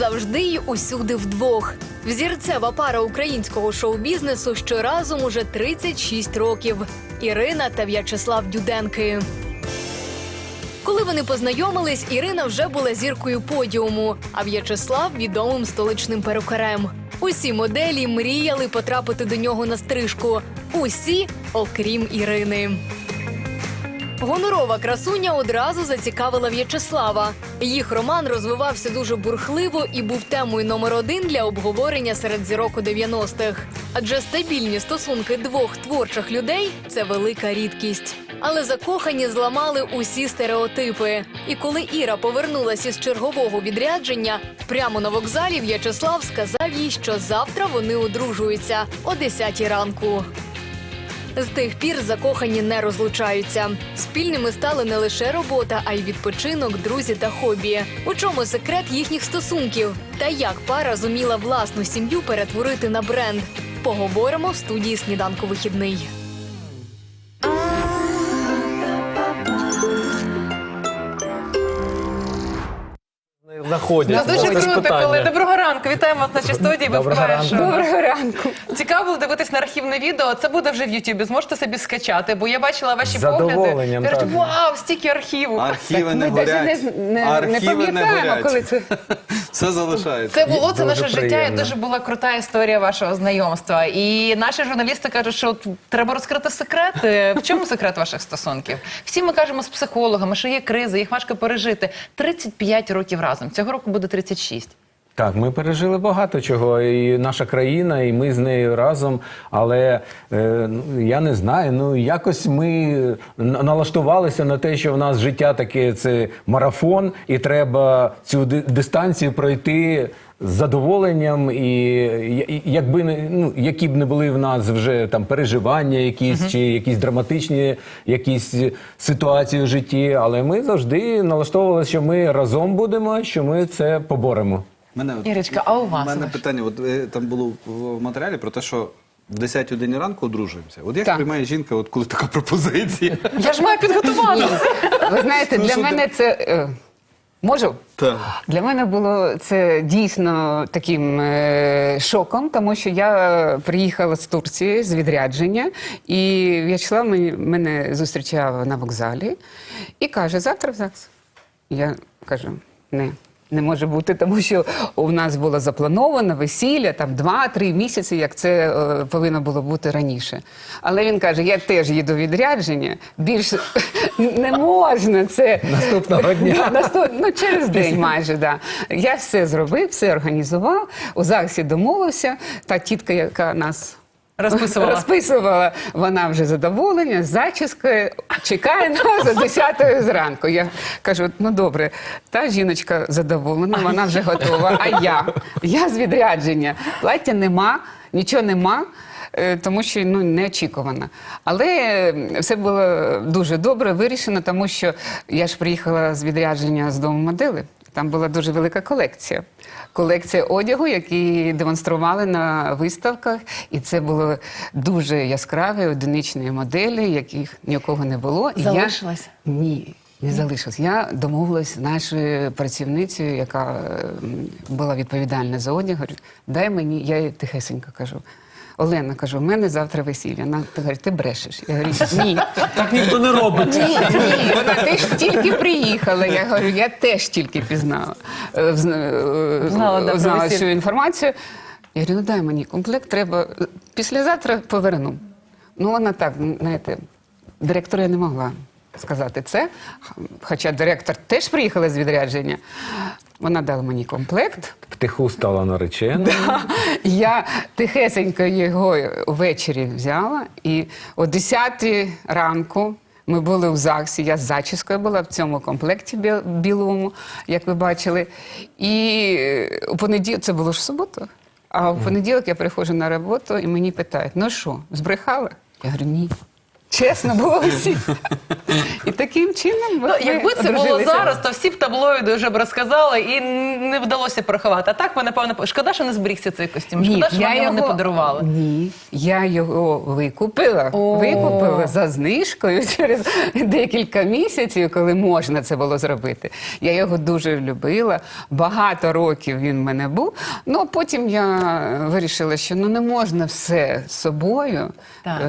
завжди й усюди вдвох. Взірцева пара українського шоу-бізнесу, що разом уже 36 років. Ірина та В'ячеслав Дюденки. Коли вони познайомились, Ірина вже була зіркою подіуму, а В'ячеслав відомим столичним перукарем. Усі моделі мріяли потрапити до нього на стрижку. Усі, окрім Ірини. Гонорова красуня одразу зацікавила В'ячеслава. Їх роман розвивався дуже бурхливо і був темою номер один для обговорення серед зірок у 90-х. Адже стабільні стосунки двох творчих людей це велика рідкість. Але закохані зламали усі стереотипи. І коли Іра повернулася із чергового відрядження, прямо на вокзалі В'ячеслав сказав їй, що завтра вони одружуються о 10 ранку. З тих пір закохані не розлучаються. Спільними стали не лише робота, а й відпочинок, друзі та хобі. У чому секрет їхніх стосунків? Та як пара зуміла власну сім'ю перетворити на бренд? Поговоримо в студії сніданку вихідний. Нас дуже Це ж круто, питання. коли доброго ранку. Вітаємо вас в нашій студії. Ви Доброго вперше. ранку. Доброго ранку. Цікаво було дивитись на архівне відео. Це буде вже в Ютубі. Зможете собі скачати, бо я бачила ваші З погляди. задоволенням, Кажуть, так. вау, стільки архіву. Архіви не Ми навіть горять. не, не, не Архіви не пам'ятаємо, горять. коли це. Все залишається. Це було це Дуже наше життя, і приємно. дуже була крута історія вашого знайомства. І наші журналісти кажуть, що от треба розкрити секрет. Е, В чому секрет ваших стосунків? Всі ми кажемо з психологами, що є криза, їх важко пережити. 35 років разом. Цього року буде 36. Так, ми пережили багато чого, і наша країна, і ми з нею разом. Але е, ну, я не знаю. Ну якось ми налаштувалися на те, що в нас життя таке це марафон, і треба цю дистанцію пройти з задоволенням. І, якби не ну, які б не були в нас вже там переживання, якісь чи якісь драматичні якісь ситуації в житті, але ми завжди налаштовувалися, що ми разом будемо, що ми це поборемо. Мене, Ірочка, а у вас? мене питання, от е, там було в матеріалі про те, що в 10 годині ранку одружуємося. От як Так. приймає жінка, от коли така пропозиція? Я ж маю підготуватися. Ви знаєте, Ну, для що мене це. е, Можу? Так. Для мене було це дійсно таким е, шоком, тому що я приїхала з Турції з відрядження, і В'ячеслав мені- мене зустрічав на вокзалі і каже: завтра в ЗАГС. Я кажу, не. Не може бути, тому що у нас було заплановано весілля там 2-3 місяці, як це е, повинно було бути раніше. Але він каже: я теж їду відрядження, більше не можна це Наступного дня. Наступ... Ну, через день майже, да. Я все зробив, все організував, у ЗАГСі домовився. Та тітка, яка нас Розписувала. розписувала, вона вже задоволення, з зачіскою, чекає нас о 10 зранку. Я кажу, ну добре, та жіночка задоволена, вона вже готова. А я? Я з відрядження. Плаття нема, нічого нема. е, Тому що ну неочікувано. Але все було дуже добре вирішено, тому що я ж приїхала з відрядження з дому модели. Там була дуже велика колекція. Колекція одягу, які демонстрували на виставках, і це були дуже яскраві одиничні моделі, яких ні у кого не було. І Залишилось? Я... Ні. Не залишилось. Я домовилась з нашою працівницею, яка була відповідальна за одяг. Говорю, дай мені, я їй тихесенько кажу. Олена, кажу, в мене завтра весілля. Вона каже, ти брешеш. Я говорю, ні. Так ніхто не робить. Ні, ні, вона теж тільки приїхала. Я говорю, я теж тільки пізнала. е, е, Знала, да, знала цю інформацію. Я говорю, ну дай мені комплект, треба післязавтра поверну. Ну, вона так, знаєте, директора я не могла сказати це. Хоча директор теж приїхала з відрядження. Вона дала мені комплект. Втиху стала нареченою. Я тихесенько його ввечері взяла, і о 10 ранку ми були в ЗАГСі. Я з зачіскою була в цьому комплекті білому, як ви бачили. І е, у понеділок, це було ж субота. А в понеділок я приходжу на роботу і мені питають: ну що, збрехала? Я говорю, ні. Чесно було всі. І таким чином Ну, якби це було зараз, то всі б таблоїди вже б розказали і не вдалося порахувати. А так ви, напевно, шкода, що не зберігся цей костюм. Шкода, що вам його не подарували. Ні, я його викупила. Викупила за знижкою через декілька місяців, коли можна це було зробити. Я його дуже любила. Багато років він в мене був. Ну потім я вирішила, що ну не можна все з собою Так.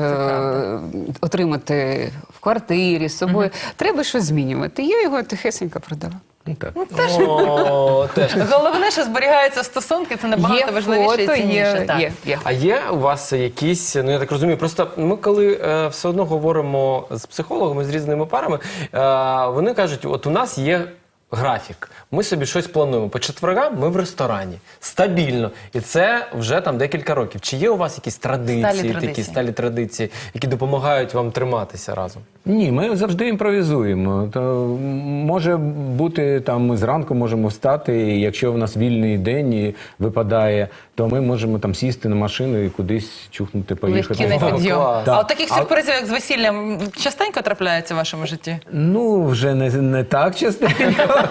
Отримати в квартирі з собою. Треба щось змінювати. Я його тихесенько продала. Ну, так. О, теж. Головне, що зберігаються стосунки, це набагато Є важливіше і цінніше. є, так. є, є. А є у вас якісь, ну я так розумію, просто ми коли е, все одно говоримо з психологами, з різними парами, е, вони кажуть, от у нас є графік, ми собі щось плануємо. По четвергам ми в ресторані стабільно. І це вже там декілька років. Чи є у вас якісь традиції, Сталі такі традиції. сталі традиції, які допомагають вам триматися разом? Ні, ми завжди імпровізуємо. То може бути там, ми зранку можемо встати, і якщо в нас вільний день і випадає, то ми можемо там сісти на машину і кудись чухнути, поїхати. Легкий на підйом. клас. А от таких А- сюрпризів, як з весіллям, частенько трапляється в вашому житті? Ну, вже не, не так частенько,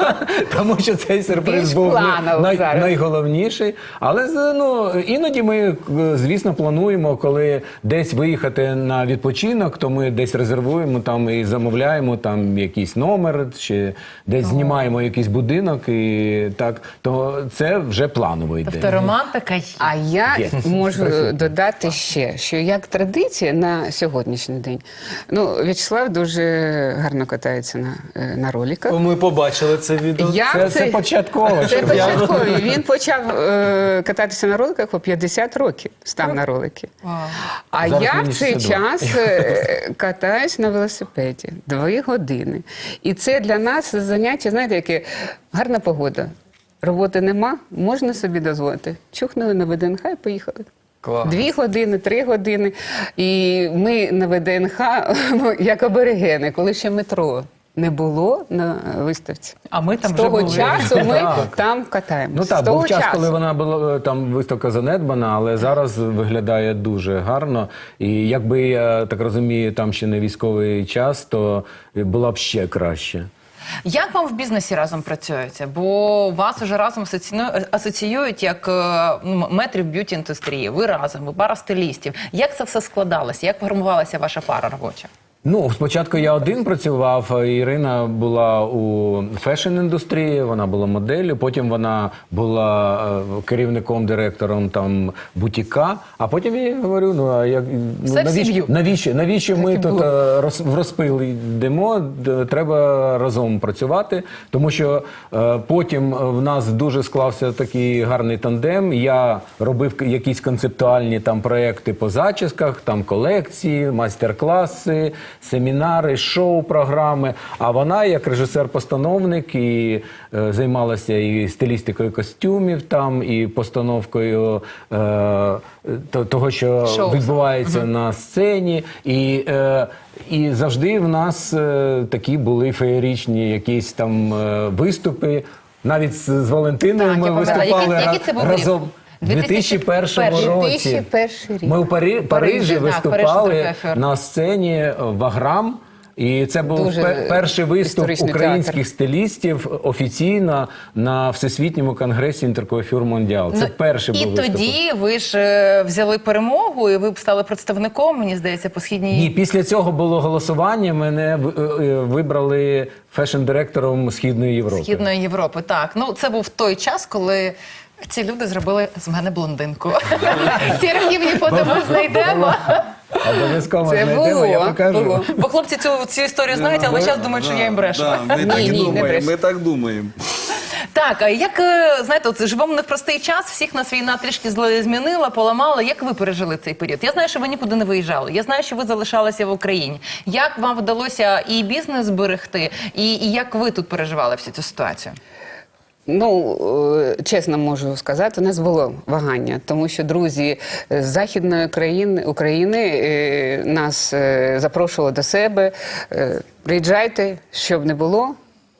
тому що цей сюрприз Більш був планово най, зараз. найголовніший. Але з- ну, іноді ми, е, звісно, плануємо, коли десь виїхати на відпочинок, то ми десь резервуємо там і замовляємо там якийсь номер, чи десь знімаємо якийсь будинок, і так, то це вже планово йде. Тобто романтика є. А я Є. можу Присутня. додати ще, що як традиція на сьогоднішній день, ну В'ячеслав дуже гарно катається на, е, на роліках. Ми побачили це відео. Як Це, це початково. Це ще. початкові. Він почав е, кататися на роликах у 50 років, став на ролики. А Зараз я в цей 62. час е, катаюсь на велосипеді дві години. І це для нас заняття, знаєте, яке гарна погода. Роботи нема, можна собі дозволити. Чухнули на ВДНХ і поїхали. Клас. Дві години, три години. І ми на ВДНХ як аборигени, коли ще метро не було на виставці. А ми там З вже того були. часу ми Так. там катаємося. Ну так, був час, часу. коли вона була е, там виставка занедбана, але зараз виглядає дуже гарно. І якби я так розумію, там ще не військовий час, то була б ще краще. Як вам в бізнесі разом працюється? Бо вас уже разом асоціюють, асоціюють як е, ну, метрів б'юті індустрії. Ви разом, ви пара стилістів. Як це все складалося? Як формувалася ваша пара робоча? Ну, спочатку я один працював. Ірина була у фешн-індустрії, вона була моделлю. Потім вона була е, керівником, директором там бутіка. А потім я їй говорю: ну а як ну, Все в навіщо, сім'ю. навіщо, навіщо ми тут е, роз, в розпил йдемо? Д- Треба разом працювати, тому що е, потім в нас дуже склався такий гарний тандем. Я робив к- якісь концептуальні там проекти по зачісках, там колекції, майстер-класи, семінари, шоу-програми. А вона, як режисер-постановник, і е, займалася і стилістикою костюмів, там, і постановкою е, того, що Шоу. відбувається на сцені. І, е, і завжди в нас е, такі були феєричні якісь там е, виступи. Навіть з, Валентиною Так, ми я виступали Який- який це рік? разом. У 2001 році 2001 рік. ми у Парі, Парижі так, виступали на сцені е, Ваграм. І це був Дуже перший виступ українських театр. стилістів офіційно на всесвітньому конгресі Інтеркоефюр Мондіал. Це Ну, перший і був виступ. тоді ви ж е, взяли перемогу, і ви б стали представником, мені здається, по східній. Ні, після цього було голосування. Мене в- е, е, вибрали фешн-директором Східної Європи. Східної Європи. Так, ну це був той час, коли. Ці люди зробили з мене блондинку. Ці архівні фото ми знайдемо. Обов'язково Це знайдемо, було, я покажу. було. Бо хлопці цю, цю історію знають, але зараз думають, що я їм брешу. Да, ми так і ні, не думаємо. Ми так думаємо. Так, а як е, знаєте, от живемо не в простий час, всіх нас війна трішки зле- змінила, поламала. Як ви пережили цей період? Я знаю, що ви нікуди не виїжджали. Я знаю, що ви залишалися в Україні. Як вам вдалося і бізнес зберегти, і, і як ви тут переживали всю цю ситуацію? Ну, е, чесно можу сказати, у нас було вагання, тому що друзі з Західної країни, України е, нас е, запрошували до себе. Е, Приїжджайте, щоб не було.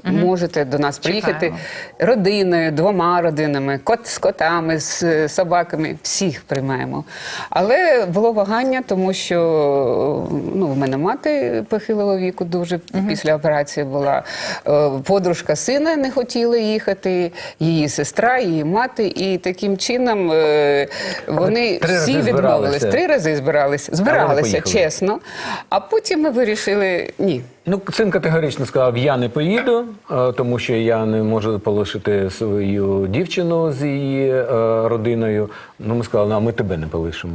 Можете до нас приїхати родиною, двома родинами, кот з котами, з е, собаками. Всіх приймаємо. Але було вагання, тому що ну, в мене мати похилого віку дуже після операції була. Е, Подружка сина не хотіла їхати, її сестра, її мати. І таким чином е, вони три всі відмовились. Три рази збиралися. Збиралися, чесно. А потім ми вирішили ні. Ну, син категорично сказав: я не поїду, е, тому що я не можу полишити свою дівчину з її е, родиною. Ну, ми сказали, ну, а ми тебе не полишимо.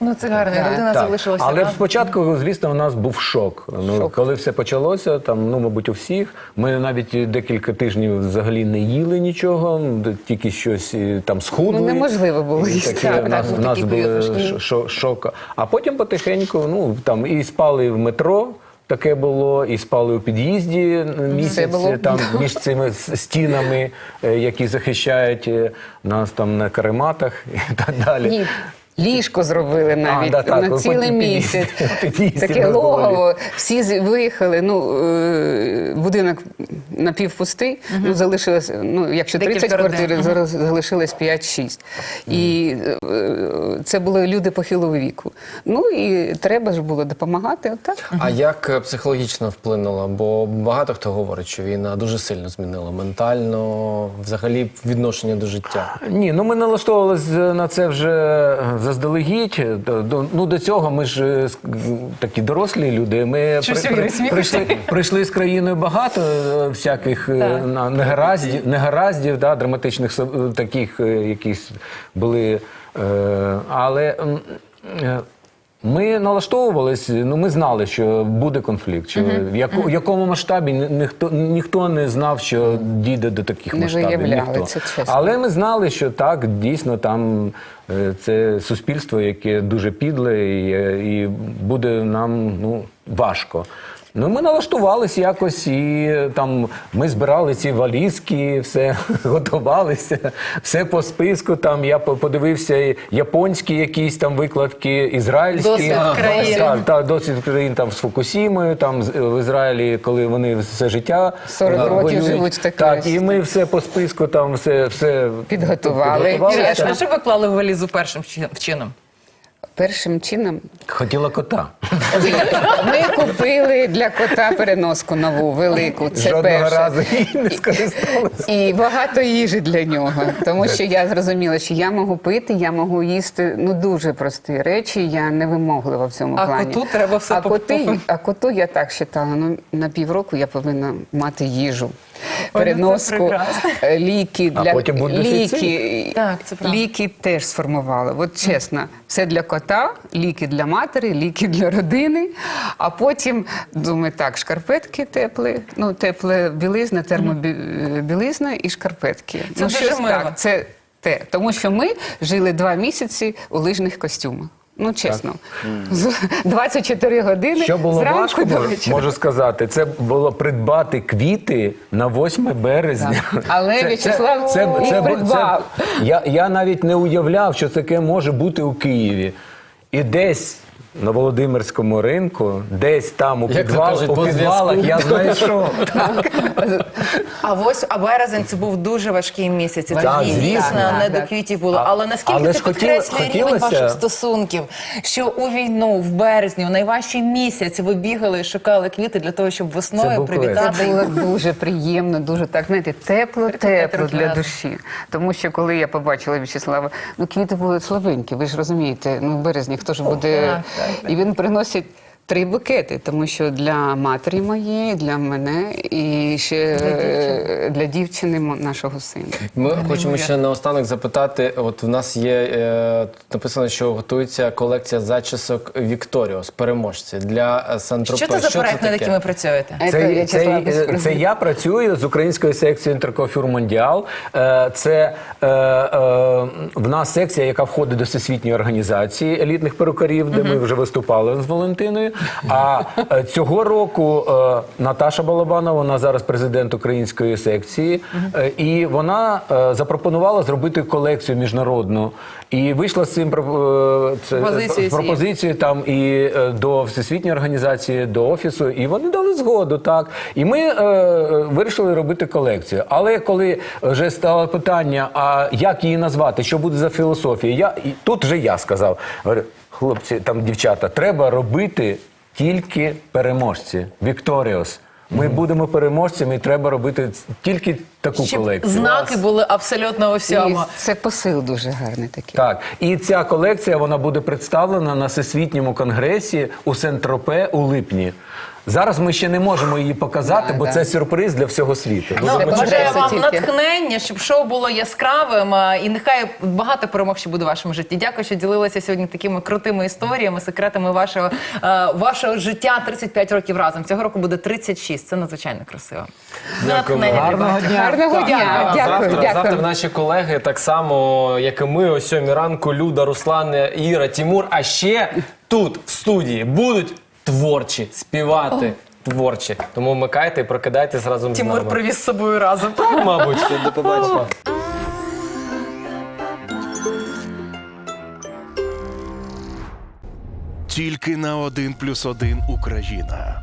Ну це гарно, людина Так. залишилася. Але разом. спочатку, звісно, у нас був шок. Ну, коли все почалося, там, ну, мабуть, у всіх. Ми навіть декілька тижнів взагалі не їли нічого, тільки щось е, там схудли. Ну, неможливо було їсти. таке, Так, у нас, так, у нас такі були шо- шок. А потім потихеньку, ну там і спали в метро. Таке було, і спали у під'їзді місяць було. там між цими стінами, е, які захищають е, нас там на карематах і так далі. Ні. Ліжко зробили навіть да, так, на цілий місяць. Таке логово, всі з- виїхали. Ну, е, будинок напівпустий, ну, залишилось, ну, якщо 30 Декілька родин. квартир, зараз залишилось 5-6. І е, це були люди похилого віку. Ну і треба ж було допомагати. Отак. А як е, психологічно вплинула? Бо багато хто говорить, що війна дуже сильно змінила ментально, взагалі відношення до життя. Ні, ну ми налаштовувалися на це вже заздалегідь. До- Ну до цього ми ж е, такі дорослі люди. Ми при, при, прийшли, прийшли з країною багато е, всяких е, Так. негараздів, негараздів, да, драматичних таких, якісь були. Але ми налаштовувались, ну ми знали, що буде конфлікт. Що в яко, в якому масштабі ніхто ніхто не знав, що дійде до таких Не масштабів. виявляли ніхто. це, чесно. Але ми знали, що так, дійсно, там е, це суспільство, яке дуже підле, і, е, і буде нам ну, важко. Ну, ми налаштувалися якось, і там ми збирали ці валізки, все готувалися, все по списку. Там я по- подивився японські якісь там викладки, ізраїльські Досвід країн. Так, так, досвід країн там з Фукусімою, там з- в Ізраїлі, коли вони все життя 40 е, років воюють. живуть в такій Так, і ми все по списку там все, все Підготували. підготували. Що ви клали в валізу першим чи- чином? Першим чином Хотіла кота. ми купили для кота переноску нову, велику. Це Жодного перше. разу її не скористалася. І багато їжі для нього, тому що я зрозуміла, що я можу пити, я можу їсти ну дуже прості речі. Я не вимоглива в цьому А плані. коту треба все а коти, а коту я так вважала, Ну на півроку я повинна мати їжу, переноску, е, ліки А для потім буде ліки. Так, це правда. ліки теж сформувала. От чесно, все для кота, ліки для матері, ліки для родини. А потім думаю, так, шкарпетки теплі, ну тепле білизна, термобілизна і шкарпетки. Це ну, дуже щось мило. так, це те. Тому що ми жили два місяці у лижних костюмах. Ну, чесно, З 24 години Що було зранку важко, до можу- вечора. можу сказати, це було придбати квіти на 8 березня. Але В'ячеслав їх придбав. я, я навіть не уявляв, що таке може бути у Києві. І десь на Володимирському ринку, десь там у, Як то підвал, кажуть, у по підвалах зв'язку. я знайшов. А ось а березень це був дуже важкий місяць. і Так, Тоді звісно. дійсно не Так, до так. квітів було. А- Але наскільки але це ж хотіло- підкреслює рівень хотілося- ваших стосунків, що у війну, в березні, у найважчий місяць ви бігали і шукали квіти для того, щоб Це весною був привітати. Це було дуже приємно, дуже так, знаєте, тепло, тепло для душі. Тому що коли я побачила В'ячеслава, ну квіти були слабенькі, ви ж розумієте, ну в березні хто ж буде. Так, так, І він приносить. Три букети, тому що для матері моєї, для мене і ще е, для дівчини мо- нашого сина. Ми хочемо ще наостанок запитати: от в нас є е, написано, що готується колекція зачісок Вікторіос, переможці для е, Сан-Тропе. Що це за проект, над яким ви працюєте? Це Це, це, В'ячеслав це, я працюю з українською секцією Інтеркофюр Мондіал. Е, Це е, е, в нас секція, яка входить до всесвітньої організації елітних перукарів, де ми вже виступали з Валентиною. А е, цього року е, Наташа Балабанова, вона зараз президент української секції, е, і вона запропонувала зробити колекцію міжнародну. І вийшла з цим про- Пропозицією там і до всесвітньої організації, до офісу, і вони дали згоду. Так і ми вирішили робити колекцію. Але коли вже стало питання, а як її назвати, що буде за філософія, я і тут вже я сказав: говорю, хлопці, там дівчата, треба робити тільки переможці. Вікторіос. Ми будемо переможцями, і треба робити тільки таку Щоб колекцію. знаки були абсолютно. І це посил дуже гарний такий. Так, і ця колекція вона буде представлена на всесвітньому конгресі у Сент-Тропе у липні. Зараз ми ще не можемо її показати, бо це сюрприз для всього світу. Ну, бажаю вам натхнення, щоб шоу було яскравим, а, і нехай багато перемог ще буде в вашому житті. Дякую, що ділилися сьогодні такими крутими історіями, секретами вашого, е, вашого життя 35 років разом. Цього року буде 36. Це надзвичайно красиво. Натхнення для Гарного багатьох. дня. Гарного дня. Дякую, завтра, дякую. наші колеги, так само, як і ми, о сьомій ранку, Люда, Руслан, Іра, Тімур, а ще тут, в студії, будуть творчі, співати. Творчі. Тому вмикайте і прокидайтесь разом з Тимур нами. привіз з собою разом. Мабуть. До побачення. Тільки на один плюс один Україна.